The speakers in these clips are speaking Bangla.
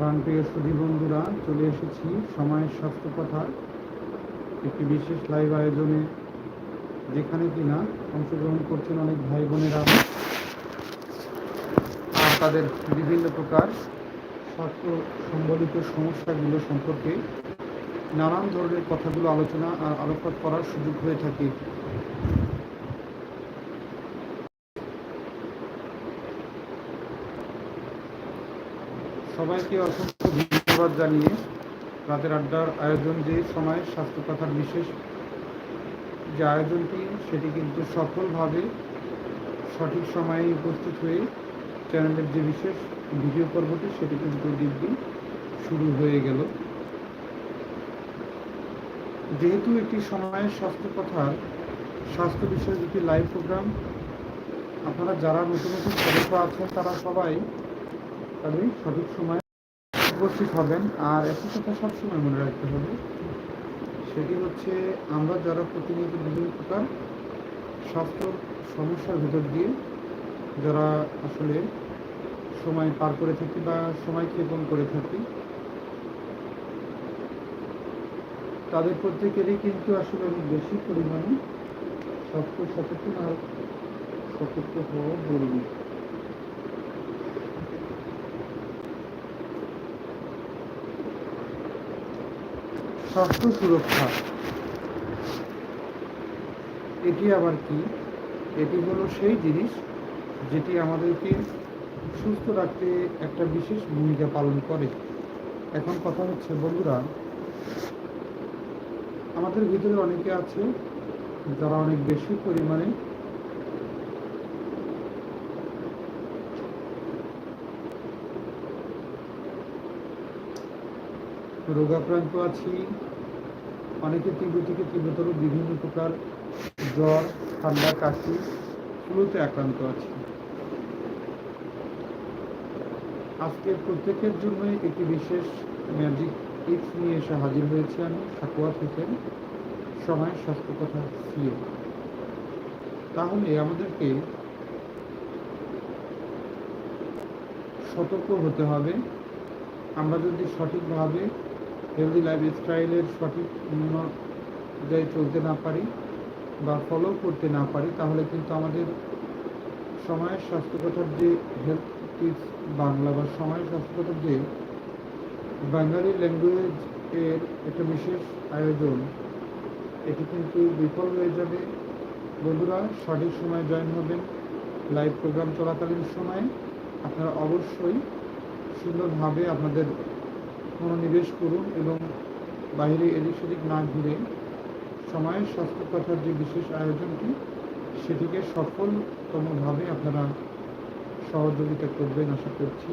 প্রাণপ্রিয় সুধী বন্ধুরা চলে এসেছি সময়ের স্বাস্থ্য কথা একটি বিশেষ লাইভ আয়োজনে, যেখানে কিনা অংশগ্রহণ করছেন অনেক ভাই বোনেরা আর তাদের বিভিন্ন প্রকার স্বাস্থ্য সম্বলিত সমস্যাগুলো সম্পর্কে নানান ধরনের কথাগুলো আলোচনা আর আলোকপাত করার সুযোগ হয়ে থাকে। সবাইকে অসংখ্য ধন্যবাদ জানিয়ে রাতের আড্ডার আয়োজন যে সময় স্বাস্থ্য কথার বিশেষ যে আয়োজনটি, সেটি কিন্তু সফলভাবে সঠিক সময়ে উপস্থিত হয়ে চ্যানেলের যে বিশেষ ভিডিও পর্বটি, সেটি কিন্তু দিব্যি শুরু হয়ে গেল। যেহেতু একটি সময়ের স্বাস্থ্য কথার স্বাস্থ্য বিষয়ক একটি লাইভ প্রোগ্রাম, আপনারা যারা নতুন নতুন সদস্য আছেন, তারা সবাই তবে সঠিক সময়ে উপস্থিত হবেন। আর একটি কথা সবসময় মনে রাখতে হবে, সেটি হচ্ছে আমরা যারা প্রতিনিয়ত বিভিন্ন প্রকার স্বাস্থ্য সমস্যার ভিতর দিয়ে যারা আসলে সময় পার করে থাকি বা সময় ক্ষেপণ করে থাকি, তাদের প্রত্যেকেরই কিন্তু আসলে অনেক বেশি পরিমাণে স্বাস্থ্য সচেতন আর সতর্ক হওয়া জরুরি। স্বাস্থ্য সুরক্ষা। এটি আবার কি? এটি হলো সেই জিনিস যেটি আমাদেরকে সুস্থ রাখতে একটা বিশেষ ভূমিকা পালন করে। এখন কথা হচ্ছে, বন্ধুরা, আমাদের ভিতরে অনেকে আছে যারা অনেক বেশি পরিমাণে রোগাক্রান্ত আছি। অনেকে তীব্র থেকে তীব্রতর, বিভিন্ন প্রকার জ্বর, ঠান্ডা, কাশি, ফ্লুতে আক্রান্ত আছি। আজকে প্রত্যেকের জন্যই একটি বিশেষ ম্যাজিক টিপস নিয়ে এসে হাজির হয়েছে আমি সাকুয়া থেকে সময়, স্বাস্থ্য কথা সিও তাহলে আমাদেরকে সতর্ক হতে হবে। আমরা যদি সঠিকভাবে হেলদি লাইফ স্টাইলের সঠিক অনুযায়ী চলতে না পারি বা ফলো করতে না পারি, তাহলে কিন্তু আমাদের সময়ের স্বাস্থ্যকতার যে হেলথ টিপস বাংলা বা সময়ের স্বাস্থ্যকতার যে বাঙালি ল্যাঙ্গুয়েজ এর একটা বিশেষ আয়োজন, এটি কিন্তু বিফল হয়ে যাবে। বন্ধুরা, সঠিক সময় জয়েন হবেন। লাইভ প্রোগ্রাম চলাকালীন সময়ে আপনারা অবশ্যই সুন্দরভাবে আপনাদের মনোনিবেশ করুন এবং বাইরে এদিক সেদিক না ঘুরে সময়ের স্বাস্থ্য কথার যে বিশেষ আয়োজনটি, সেটিকে সফলতমভাবে আপনারা সহযোগিতা করবেন আশা করছি।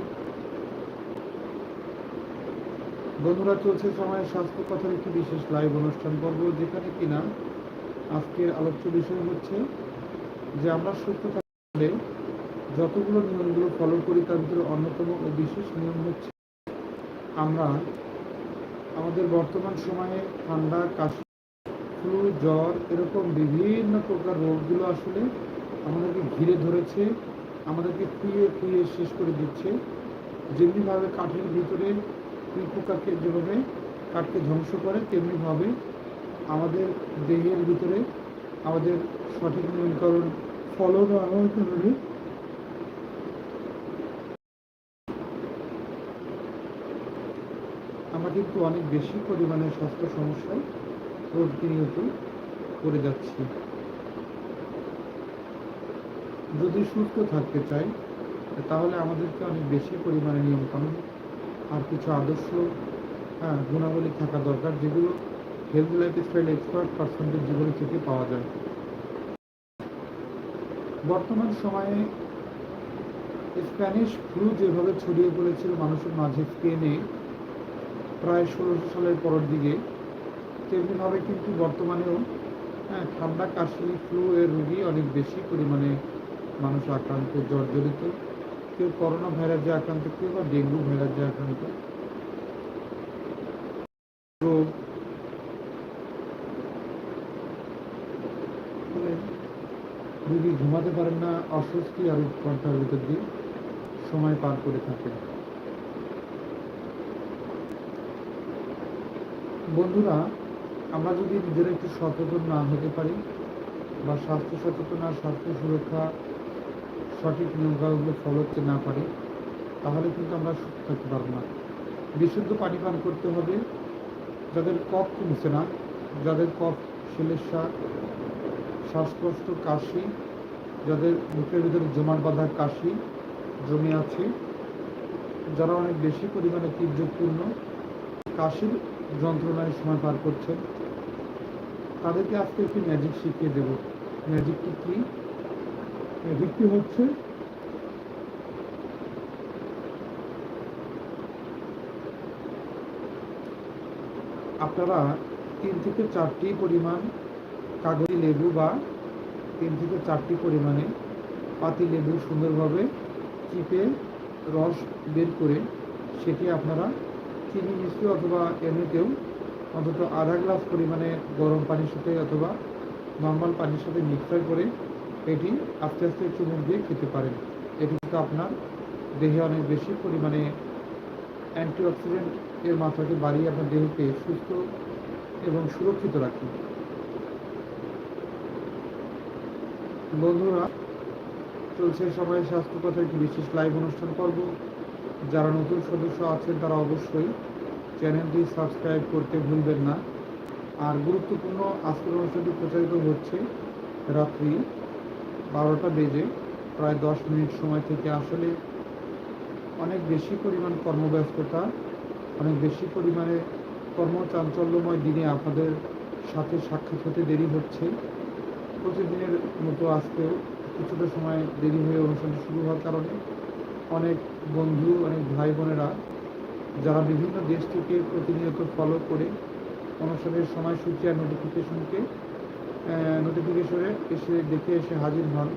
বন্ধুরা, চলছে সময়ের স্বাস্থ্য কথার একটি বিশেষ লাইভ অনুষ্ঠান পর্ব, যেখানে কিনা আজকের আলোচ্য বিষয় হচ্ছে যে আমরা সুস্থ থাকলে যতগুলো নিয়মগুলো ফলো করি, তার ভিতরে অন্যতম ও বিশেষ নিয়ম হচ্ছে আমরা আমাদের বর্তমান সময়ে ঠান্ডা, কাশি, ফ্লু, জ্বর এরকম বিভিন্ন প্রকার রোগগুলো আসলে আমাদেরকে ঘিরে ধরেছে, আমাদেরকে খুইয়ে খুইয়ে শেষ করে দিচ্ছে। যেমনিভাবে কাঠের ভিতরে কুই পোকাকে যেভাবে কাঠকে ধ্বংস করে, তেমনিভাবে আমাদের দেহের ভিতরে আমাদের সঠিক নিয়মকরণ ফলো না কিন্তু অনেক বেশি পরিমাণে স্বাস্থ্য সমস্যায় প্রতিনিয়ত করে যাচ্ছি। যদি সুস্থ থাকতে চাই, তাহলে আমাদেরকে অনেক বেশি পরিমাণে নিয়মকানুন আর কিছু আদর্শ হ্যাঁ গুণাবলী থাকা দরকার, যেগুলো হেলথ লাইফ স্টাইল এক্সপার্ট পার্সনদের জীবনী থেকে পাওয়া যায়। বর্তমান সময়ে স্প্যানিশ ফ্লু যেভাবে ছড়িয়ে পড়েছিল মানুষের মাঝে স্পেনে প্রায় ষোলো সালের পরের দিকে। তেমনিভাবে কিন্তু বর্তমানেও হ্যাঁ ঠান্ডা, কাশি ফ্লু এর রোগী অনেক বেশি পরিমাণে মানুষ আক্রান্ত, জর্জরিত। কেউ করোনা ভাইরাসে আক্রান্ত, কেউ বা ডেঙ্গু ভাইরাসে আক্রান্ত। রোগ রোগী ঘুমাতে পারেন না, অস্বস্তি আর উৎকণ্ঠার ভিতর দিয়ে সময় পার করে থাকেন। বন্ধুরা, আমরা যদি নিজেরা একটু সচেতন না হতে পারি বা স্বাস্থ্য সচেতন আর স্বাস্থ্য সুরক্ষা সঠিক নিয়মকানুনগুলো ফলো করতে না পারি, তাহলে কিন্তু আমরা সুস্থ থাকতে পারব না। বিশুদ্ধ পানি পান করতে হবে, যাদের কফ কমছে না, যাদের কফ শিলের শ্বাসকষ্ট, কাশি, যাদের মুখের ভিতরে জমাট বাঁধা কাশি জমে আছে, যারা অনেক বেশি পরিমাণে তীর্যপূর্ণ কাশির যন্ত্রণায় সময় পার করছেন তাদেরকে আজকে একটি ম্যাজিক শিখিয়ে দেব। ম্যাজিকটি কি? ম্যাজিকটি হচ্ছে আপনারা তিন থেকে চারটি পরিমাণ কাগজি লেবু বা তিন থেকে চারটি পরিমাণে পাতি লেবু সুন্দরভাবে চিপে রস বের করে সেটি আপনারা চিনি মিষ্টি অথবা এমনিতেও অন্তত আধা গ্লাস পরিমাণে গরম পানির সাথে অথবা নর্মাল পানির সাথে মিক্সার করে এটি আস্তে আস্তে চুমুক দিয়ে খেতে পারেন। এটি কিন্তু আপনার দেহে অনেক বেশি পরিমাণে অ্যান্টিঅক্সিডেন্ট এর মাত্রাকে বাড়িয়ে আপনার দেহকে সুস্থ এবং সুরক্ষিত রাখে। বন্ধুরা, চলছে সবাই স্বাস্থ্য কথা একটি বিশেষ লাইভ অনুষ্ঠান করব যারা নতুন সদস্য আছেন তারা অবশ্যই চ্যানেলটি সাবস্ক্রাইব করতে ভুলবেন না। আর গুরুত্বপূর্ণ আজকের অনুষ্ঠানটি প্রচারিত হচ্ছে রাত্রি বারোটা বেজে প্রায় দশ মিনিট সময় থেকে। আসলে অনেক বেশি পরিমাণ কর্মব্যস্ততা, অনেক বেশি পরিমাণে কর্মচাঞ্চল্যময় দিনে আপনাদের সাথে সাক্ষাৎ হতে দেরি হচ্ছে। প্রতিদিনের মতো আজকেও কিছুটা সময় দেরি হয়ে অনুষ্ঠানটি শুরু হওয়ার কারণে অনেক বন্ধু, অনেক ভাই বোনেরা যারা বিভিন্ন দেশ থেকে প্রতিনিয়ত ফলো করে অনুষ্ঠানের সময়সূচি আর নোটিফিকেশনকে নোটিফিকেশনে এসে দেখে এসে হাজির হন।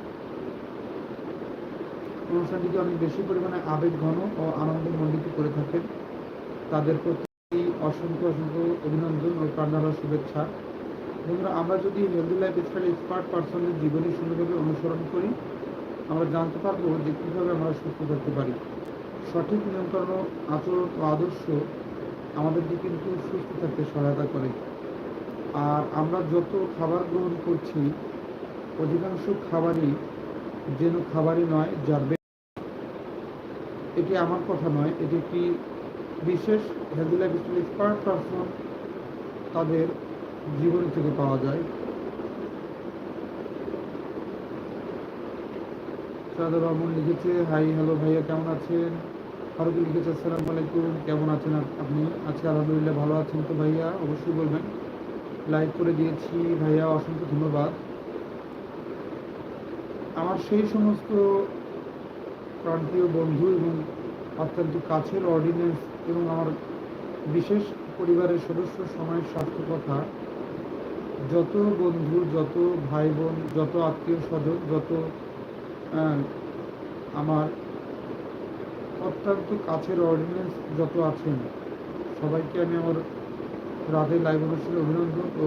অনুষ্ঠানটিকে অনেক বেশি পরিমাণে আবেগ, ঘন ও আনন্দমণ্ডিত করে থাকেন। তাদের প্রতি অসংখ্য অসংখ্য অভিনন্দন ও প্রাণারা শুভেচ্ছা। বন্ধুরা, আমরা যদি হেলদি লাইফ স্টাইল এক্সপার্ট পার্সনের জীবনী সুন্দরভাবে অনুসরণ করি আমরা জানতে পারব যে কীভাবে আমরা সুস্থ থাকতে পারি। সঠিক নিয়মকানুন আচরণ ও আদর্শ আমাদেরকে কিন্তু সুস্থ থাকতে সহায়তা করে। আর আমরা যত খাবার গ্রহণ করছি, অধিকাংশ খাবারই যেন খাবারই নয়, যার এটি আমার কথা নয়, এটি একটি বিশেষ healthy life style expert person তাদের জীবন থেকে পাওয়া যায়। সাদা রহমান লিখেছে? হাই, হ্যালো ভাইয়া, কেমন আছেন? ফারুকি লিখেছে, আসসালামু আলাইকুম, কেমন আছেন আপনি? আজকে আলহামদুলিল্লাহ ভালো আছেন তো ভাইয়া? অবশ্যই বলবেন। লাইক করে দিয়েছি ভাইয়া, অসংখ্য ধন্যবাদ। আমার সেই সমস্ত প্রান্তীয় বন্ধু এবং অত্যন্ত কাছের অর্ডিনেন্স এবং আমার বিশেষ পরিবারের সদস্য সময়ের স্বাস্থ্য কথা, যত বন্ধু, যত ভাই বোন, যত আত্মীয় স্বজন, যত আমার অত্যন্ত কাছের অর্ডিনেন্স যত আছেন, সবাইকে আমি আমার রাতের লাইভ অনুষ্ঠানে অভিনন্দন ও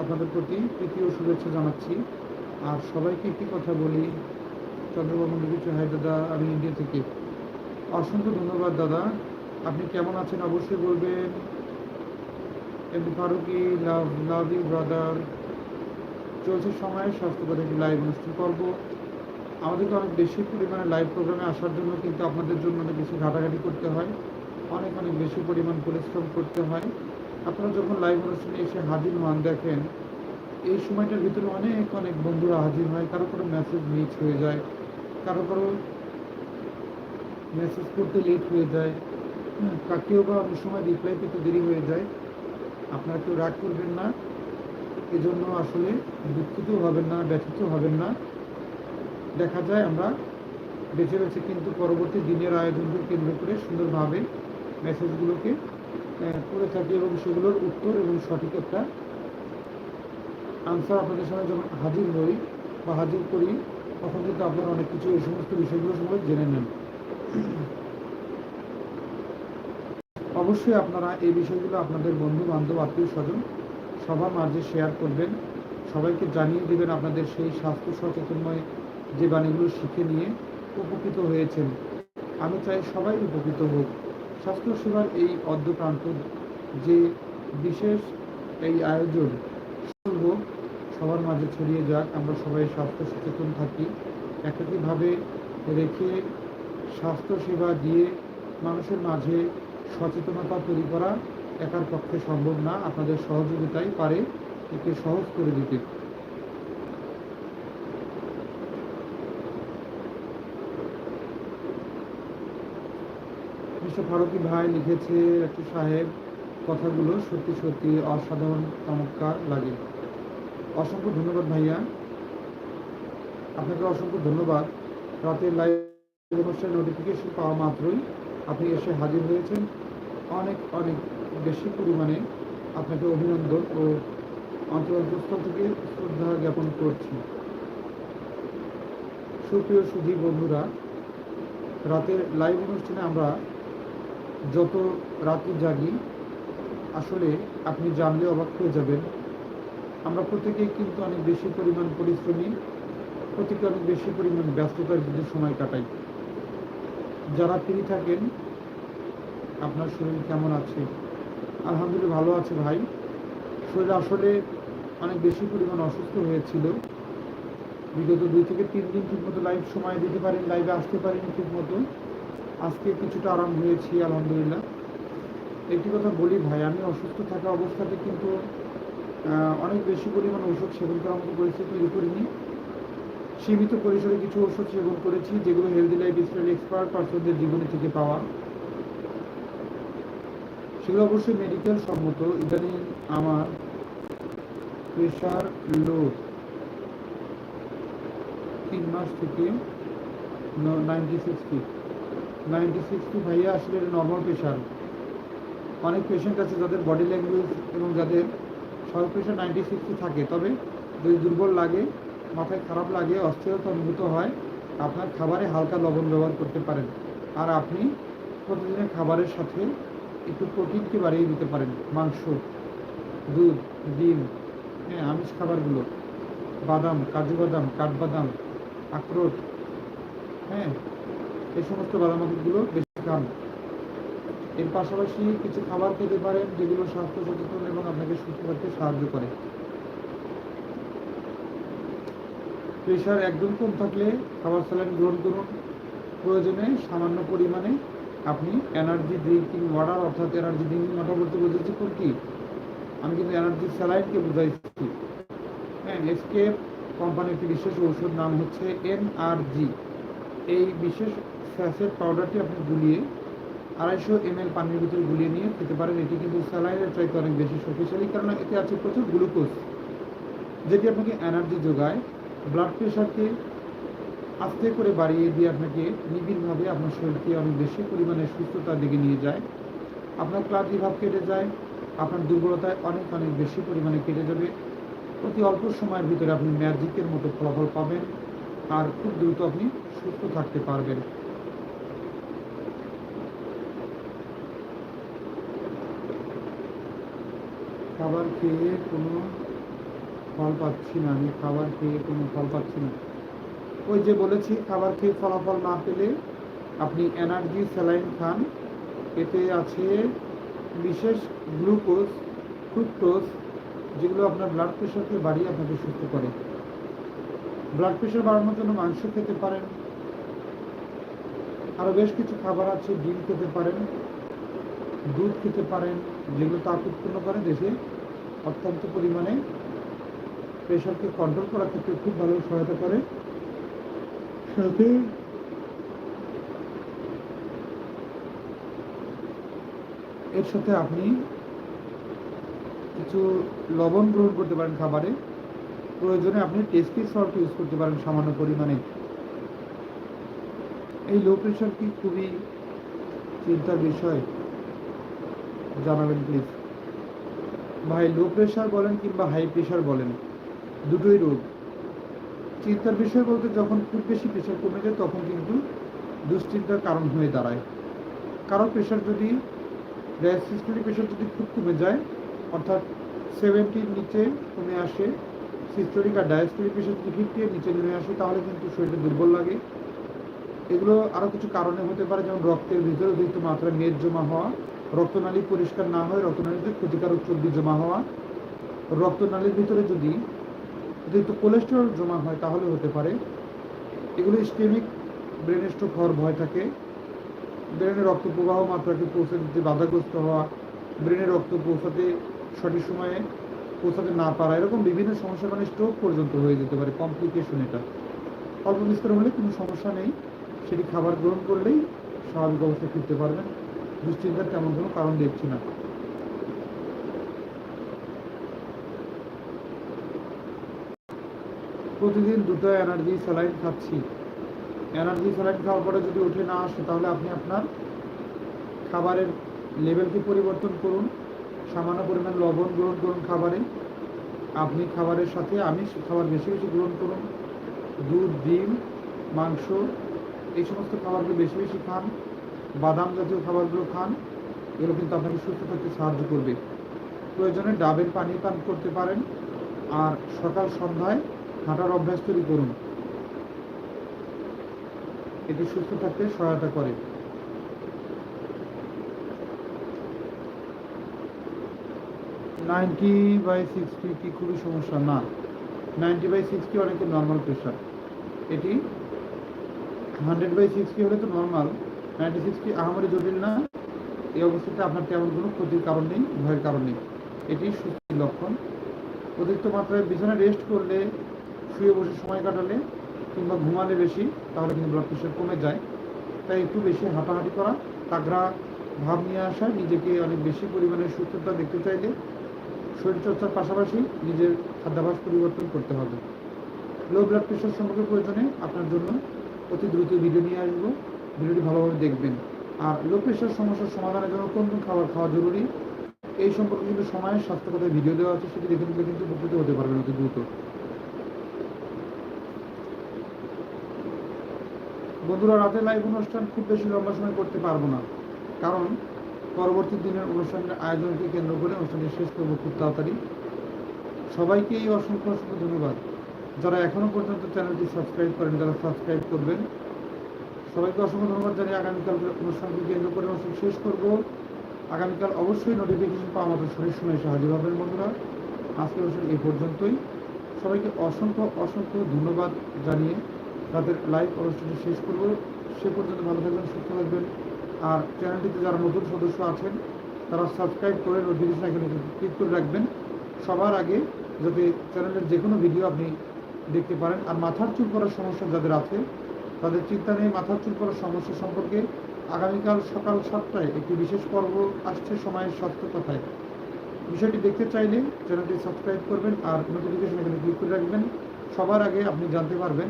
আপনাদের প্রতি তৃতীয় শুভেচ্ছা জানাচ্ছি। আর সবাইকে একটি কথা বলি, চন্দ্রবাবু লিখেছে হাই দাদা, আমি ইন্ডিয়া থেকে। অসংখ্য ধন্যবাদ দাদা। আপনি কেমন আছেন অবশ্যই বলবেন। এমনি Farooqui, love love you brother. চলছে সময়ে স্বাস্থ্যকর একটি লাইভ অনুষ্ঠান করব। আমাদেরকে অনেক বেশি পরিমাণে লাইভ প্রোগ্রামে আসার জন্য কিন্তু আপনাদের জন্য অনেক বেশি ঘাটাঘাটি করতে হয়। অনেক অনেক বেশি পরিমাণ পরিশ্রম করতে হয়। আপনারা যখন লাইভ অনুষ্ঠানে এসে হাজির হন, দেখেন, এই সময়টার ভিতরে অনেক অনেক বন্ধুরা হাজির হয়। কারও কারও মেসেজ মিস হয়ে যায়, কারও কারও মেসেজ করতে লেট হয়ে যায় কেউ বা অনেক সময় রিপ্লাই পেতে দেরি হয়ে যায়। আপনারা কেউ রাগ করবেন না। এজন্য আসলে দুঃখিত হবেন না, ব্যথিত হবেন না। দেখা যায় আমরা বেছে বেছে কিন্তু পরবর্তী দিনের আয়োজনকে কেন্দ্র করে সুন্দরভাবে মেসেজগুলোকে করে থাকি এবং সেগুলোর উত্তর এবং সঠিক একটা আনসার আপনাদের সামনে যখন হাজির হই বা হাজির করি, তখন কিন্তু আপনারা অনেক কিছু এই সমস্ত বিষয়গুলো সম্পর্কে জেনে নেন। অবশ্যই আপনারা এই বিষয়গুলো আপনাদের বন্ধু বান্ধব আত্মীয় স্বজন সবার মাঝে শেয়ার করবেন। সবাইকে জানিয়ে দেবেন আপনাদের সেই স্বাস্থ্য সচেতনময় যে বাণীগুলো শিখে নিয়ে উপকৃত হয়েছেন। আমি চাই সবাই উপকৃত হোক। স্বাস্থ্য সেবার এই অর্ধপ্রান্ত যে বিশেষ এই আয়োজন সফল সবার মাঝে ছড়িয়ে যাক, আমরা সবাই স্বাস্থ্য সচেতন থাকি। একইভাবে রেখে স্বাস্থ্য সেবা দিয়ে মানুষের মাঝে সচেতনতা তৈরি করা একার পক্ষে সম্ভব না, আপনাদের সহযোগিতাই পারে, একে সহজ করে দিতে। মিস্টার ফারুকি ভাই লিখেছে, একটু সাহেব, কথাগুলো সত্যি সত্যি অসাধারণ, চমৎকার লাগে। অসংখ্য ধন্যবাদ ভাইয়া। আপনাকে অসংখ্য ধন্যবাদ। রাতের লাইভ অনুষ্ঠানের নোটিফিকেশন পাওয়া মাত্রই আপনি এসে হাজির হয়েছেন। অনেক অনেক বেশি পরিমাণে আপনাকে অভিনন্দন ও অন্তরস্থল থেকে শ্রদ্ধা জ্ঞাপন করছি। সুপ্রিয় সুধী বন্ধুরা, রাতের লাইভ অনুষ্ঠানে আমরা যত রাত্রি জাগি, আসলে আপনি জানলে অবাক হয়ে যাবেন। আমরা প্রত্যেকেই কিন্তু অনেক বেশি পরিমাণ পরিশ্রমী, প্রত্যেকে অনেক বেশি পরিমাণ ব্যস্ততার ভিতরে সময় কাটাই। যারা ফ্রি থাকেন, আপনার শরীর কেমন আছে? আলহামদুলিল্লাহ ভালো আছে ভাই। শরীর আসলে অনেক বেশি পরিমাণ অসুস্থ হয়েছিল। বিগত দুই থেকে তিন দিন ঠিক মতো লাইভ সময় দিতে পারেন লাইভে আসতে পারেনি ঠিক মতো আজকে কিছুটা আরাম হয়েছি, আলহামদুলিল্লাহ। একটি কথা বলি ভাই, আমি অসুস্থ থাকা অবস্থাতে কিন্তু অনেক বেশি পরিমাণ ওষুধ সেবন করার মতো পরিস্থিতি তৈরি করিনি। সীমিত পরিসরে কিছু ওষুধ সেবন করেছি, যেগুলো হেলদি লাইফ স্টাইল এক্সপার্ট পার্সনদের জীবনে থেকে পাওয়া। সেগুলো অবশ্যই মেডিকেল সম্মত। ইদানিং আমার প্রেশার লো তিন মাস থেকে নাইনটি সিক্সটি নাইনটি সিক্সটি ভাইয়া আসলে নর্মাল প্রেশার অনেক পেশেন্ট আছে যাদের বডি ল্যাঙ্গুয়েজ এবং যাদের সব প্রেশার নাইনটি সিক্সটি থাকে। তবে যদি দুর্বল লাগে, মাথায় খারাপ লাগে, অস্থিরতা অনুভূত হয়, আপনার খাবারে হালকা লবণ ব্যবহার করতে পারেন। আর আপনি প্রতিদিনের খাবারের সাথে একটু প্রোটিনকে বাড়িয়ে দিতে পারেন, মাংস, দুধ, ডিম হ্যাঁ আমিষ খাবারগুলো, বাদাম, কাজু বাদাম, কাঠবাদাম, আখরোট হ্যাঁ এই সমস্ত বাদাম বাদামাগুলো বেশি খান। এর পাশাপাশি কিছু খাবার খেতে পারেন যেগুলো স্বাস্থ্য সচেতন এবং আপনাকে সুস্থ রাখতে সাহায্য করে। প্রেশার একদম কম থাকলে খাবার স্যালাইন গ্রহণ করুন। প্রয়োজনে সামান্য পরিমাণে আপনি এনার্জি ড্রিঙ্কিং ওয়াটার অর্থাৎ এনার্জি ড্রিঙ্কিং ওয়াটার বলতে বোঝাচ্ছি কোনটি? আমি কিন্তু এনার্জি স্যালাইডকে বোঝাইছি। হ্যাঁ এসকেপ কোম্পানির একটি বিশেষ ঔষধ নাম হচ্ছে এনআরজি এই বিশেষ স্যাসেট পাউডারটি আপনি গুলিয়ে আড়াইশো এম এল পানির ভিতরে গুলিয়ে নিয়ে খেতে পারেন। এটি কিন্তু স্যালাইনের চাইতে অনেক বেশি শক্তিশালী, কারণ এতে আছে প্রচুর গ্লুকোজ যেটি আপনাকে এনার্জি যোগায় ব্লাড প্রেশারকে আস্তে করে বাড়িয়ে দিয়ে আপনাকে নিবিড়ভাবে আপনার শরীরকে অনেক বেশি পরিমাণে সুস্থতার দিকে নিয়ে যায়। আপনার ক্লান্তি ভাব কেটে যায়, আপনার দুর্বলতায় অনেক অনেক বেশি পরিমাণে কেটে যাবে। অতি অল্প সময়ের ভিতরে আপনি ম্যাজিকের মতো ফলাফল পাবেন। আর খুব দ্রুত আপনি সুস্থ থাকতে পারবেন। খাবার খেয়ে কোনো ফল পাচ্ছি না, আমি খাবার খেয়ে কোনো ফল পাচ্ছি না। ওই যে বলেছি, খাবার খেয়ে ফলাফল না পেলে আপনি এনার্জি স্যালাইন খান। এতে আছে বিশেষ গ্লুকোজ, ফ্রুক্টোজ, যেগুলো আপনার ব্লাড প্রেশারকে বাড়িয়ে আপনাকে সুস্থ করে। ব্লাড প্রেশার বাড়ানোর জন্য মাংস খেতে পারেন। আরও বেশ কিছু খাবার আছে, ডিম খেতে পারেন, দুধ খেতে পারেন, যেগুলো তাপ উৎপন্ন করে দেশে। অত্যন্ত পরিমাণে প্রেশারকে কন্ট্রোল করার ক্ষেত্রে খুব ভালো সহায়তা করে। সাথে এর সাথে আপনি কিছু লবণ গ্রহণ করতে পারেন খাবারে। প্রয়োজনে আপনি টেস্টি সল্ট ইউজ করতে পারেন সামান্য পরিমাণে। এই লো প্রেশার কি খুবই চিন্তার বিষয়? জানাবেন প্লিজ ভাই লো প্রেশার বলেন কিংবা হাই প্রেশার বলেন, দুটোই রোগ। চিন্তার বিষয় বলতে যখন খুব বেশি প্রেশার কমে যায়, তখন কিন্তু দুশ্চিন্তার কারণ হয়ে দাঁড়ায়। কারও প্রেশার যদি সিস্টেমিক প্রেশার যদি খুব কমে যায়, অর্থাৎ সেভেন্টির নিচে কমে আসে সিস্টোরিক আর ডায়াস্টোরিক প্রেশার যদি ফিফটির নিচে নেমে আসে, তাহলে কিন্তু শরীরে দুর্বল লাগে। এগুলো আরও কিছু কারণে হতে পারে, যেমন রক্তের ভিতরে অতিরিক্ত মাত্রায় মেদ জমা হওয়া, রক্তনালী পরিষ্কার না হয়, রক্তনালীতে ক্ষতিকারক চর্বি জমা হওয়া। রক্তনালীর ভিতরে যদি অতিরিক্ত কোলেস্টেরল জমা হয় তাহলে হতে পারে। এগুলো স্টেমিক ব্রেন স্ট্রোক হওয়ার ভয় থাকে ব্রেনে রক্ত প্রবাহ মাত্রাকে পৌঁছে দিতে বাধাগ্রস্ত হওয়া ব্রেনে রক্ত পৌঁছাতে সঠিক সময়ে পৌঁছাতে না পারা, এরকম বিভিন্ন সমস্যা কারণে স্ট্রোক পর্যন্ত হয়ে যেতে পারে কমপ্লিকেশন এটা। অল্প বিস্তর হলে কোনো সমস্যা নেই। সেটি খাবার গ্রহণ করলেই স্বাভাবিক অবস্থায় ফিরতে পারবেন। দুশ্চিন্তার তেমন কোনো কারণ দেখছি না। প্রতিদিন দুটো এনার্জি স্যালাইন খাচ্ছি। এনার্জি স্যালাইন খাওয়ার পরে যদি উঠে না আসে, তাহলে আপনি আপনার খাবারের লেভেলকে পরিবর্তন করুন। সামান্য পরিমাণ লবণ গ্রহণ করুন খাবারে। আপনি খাবারের সাথে আমিষ খাবার বেশি বেশি গ্রহণ করুন। দুধ, ডিম, মাংস, এই সমস্ত খাবারগুলো বেশি বেশি খান। বাদাম জাতীয় খাবারগুলো খান। এগুলো কিন্তু আপনাকে সুস্থ থাকতে সাহায্য করবে। প্রয়োজনে ডাবের পানি পান করতে পারেন। আর সকাল সন্ধ্যায় হাঁটার অভ্যাস তৈরি করুন। এটি সুস্থ থাকতে সহায়তা করে। নাইনটি বাই সিক্সটি কি খুবই সমস্যা? না। নাইনটি বাই সিক্সটি অনেকের নর্মাল প্রেশার এটি হান্ড্রেড বাই সিক্সটি হলে তো নর্মাল নাইনটি সিক্সটি আহামরি জটিল না। এই অবস্থাতে আপনার তেমন কোনো ক্ষতির কারণ নেই, ভয়ের কারণ নেই। এটি সুস্থির লক্ষণ। অতিরিক্ত মাত্রায় বিছানায় রেস্ট করলে শুয়ে বসে সময় কাটালে কিংবা ঘুমালে বেশি, তাহলে কিন্তু ব্লাড প্রেশার কমে যায়। তাই একটু বেশি হাঁটাহাঁটি করা, তাগড়া ভাব নিয়ে আসা, নিজেকে অনেক বেশি পরিমাণে সুস্থতা দেখতে চাইলে শরীরচর্চার পাশাপাশি নিজের খাদ্যাভ্যাস পরিবর্তন করতে হবে। লো ব্লাড প্রেশার সম্পর্কে প্রয়োজনে আপনার জন্য অতি দ্রুত ভিডিও নিয়ে আসব। ভিডিওটি ভালোভাবে দেখবেন। আর লো প্রেশার সমস্যার সমাধানের জন্য কোন কোন খাবার খাওয়া জরুরি, এই সম্পর্কে কিন্তু সময়ের স্বাস্থ্য কথায় ভিডিও দেওয়া আছে, সেটি দেখে কিন্তু উপকৃত হতে পারবেন অতি দ্রুত। বন্ধুরা, রাতে লাইভ অনুষ্ঠান খুব বেশি লম্বা সময় করতে পারব না। কারণ পরবর্তী দিনের অনুষ্ঠানের আয়োজনকে কেন্দ্র করে অনুষ্ঠানটি শেষ করব খুব তাড়াতাড়ি। সবাইকে এই অসংখ্য অসংখ্য ধন্যবাদ। যারা এখনও পর্যন্ত চ্যানেলটি সাবস্ক্রাইব করেন তারা সাবস্ক্রাইব করবেন। সবাইকে অসংখ্য ধন্যবাদ জানিয়ে আগামীকাল অনুষ্ঠানটি কেন্দ্র করে অনুষ্ঠান শেষ করব। আগামীকাল অবশ্যই নোটিফিকেশন পাওয়া আমাদের সঠিক সময় এসে হাজির হবেন বন্ধুরা। আজকে অনুষ্ঠান এই পর্যন্তই। সবাইকে অসংখ্য অসংখ্য ধন্যবাদ জানিয়ে রাতের লাইভ অনুষ্ঠানটি শেষ করব। সে পর্যন্ত ভালো থাকবেন, সুস্থ থাকবেন। আর চ্যানেলটিতে যারা নতুন সদস্য আছেন, তারা সাবস্ক্রাইব করে নোটিফিকেশন এখানে ক্লিক করে রাখবেন। সবার আগে যাতে চ্যানেলের যে কোনো ভিডিও আপনি দেখতে পারেন। আর মাথার চুল করার সমস্যা যাদের আছে, তাদের চিন্তা নেই, মাথার চুল করার সমস্যা সম্পর্কে আগামীকাল সকাল সাতটায় একটি বিশেষ পর্ব আসছে সময়ের স্বাস্থ্য কথায় বিষয়টি দেখতে চাইলে চ্যানেলটি সাবস্ক্রাইব করবেন আর নোটিফিকেশন এখানে ক্লিক করে রাখবেন। সবার আগে আপনি জানতে পারবেন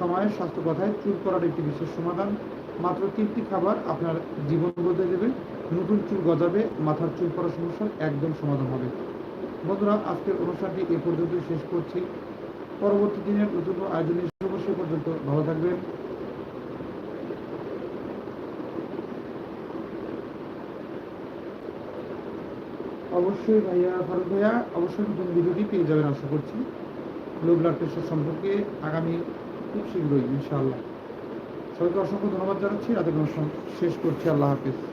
সময়ের স্বাস্থ্য কথায় চুল করার একটি বিশেষ সমাধান। মাত্র তিনটি খাবার আপনার জীবন বদলে দেবে। নতুন চুল গজাবে, মাথার চুল করার সমস্যার একদম সমাধান হবে। বন্ধুরা, আজকের অনুষ্ঠানটি এ পর্যন্ত শেষ করছি। পরবর্তী দিনের নতুন আয়োজনের শুভ সে পর্যন্ত ভালো থাকবেন। অবশ্যই ভাইয়া ফারুক ভাইয়া, অবশ্যই নতুন ভিডিওটি পেয়ে যাবেন আশা করছি। লো ব্লাড প্রেশার সম্পর্কে আগামী খুব শীঘ্রই ইনশাআল্লাহ। সবাইকে অসংখ্য ধন্যবাদ জানাচ্ছি। রাতের অনুষ্ঠান শেষ করছি। আল্লাহ হাফিজ।